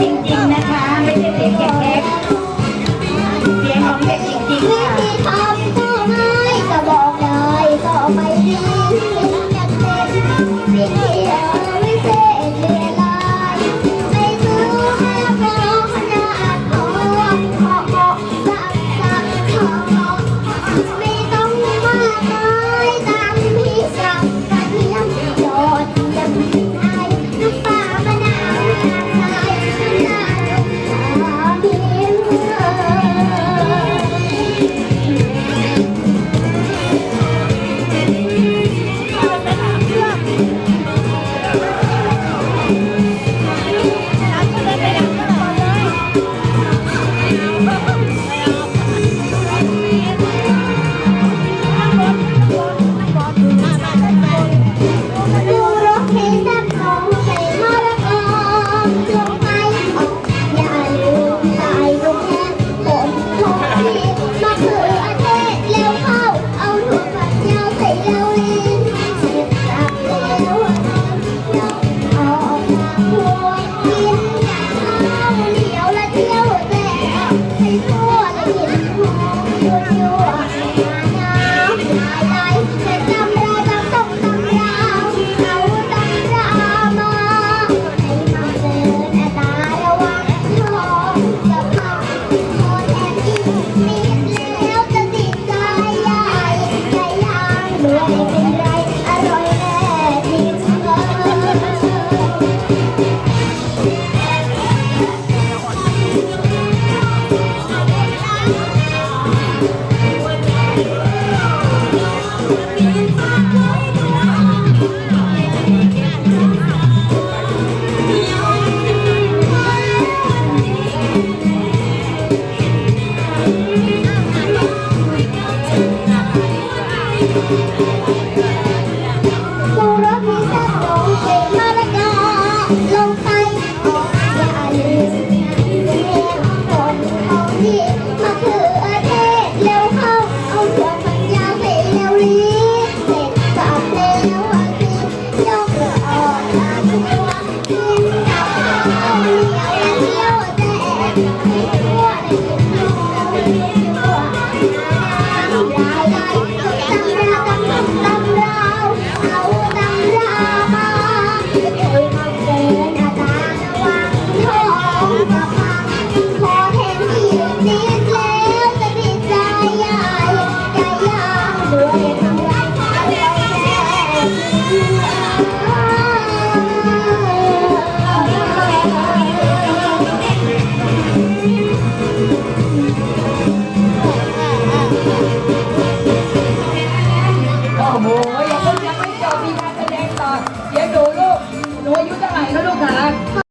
จริงๆนะคะ ไม่ใช่เสียงเด็กๆเสียงของเด็กจริงๆค่ะ Oh boy.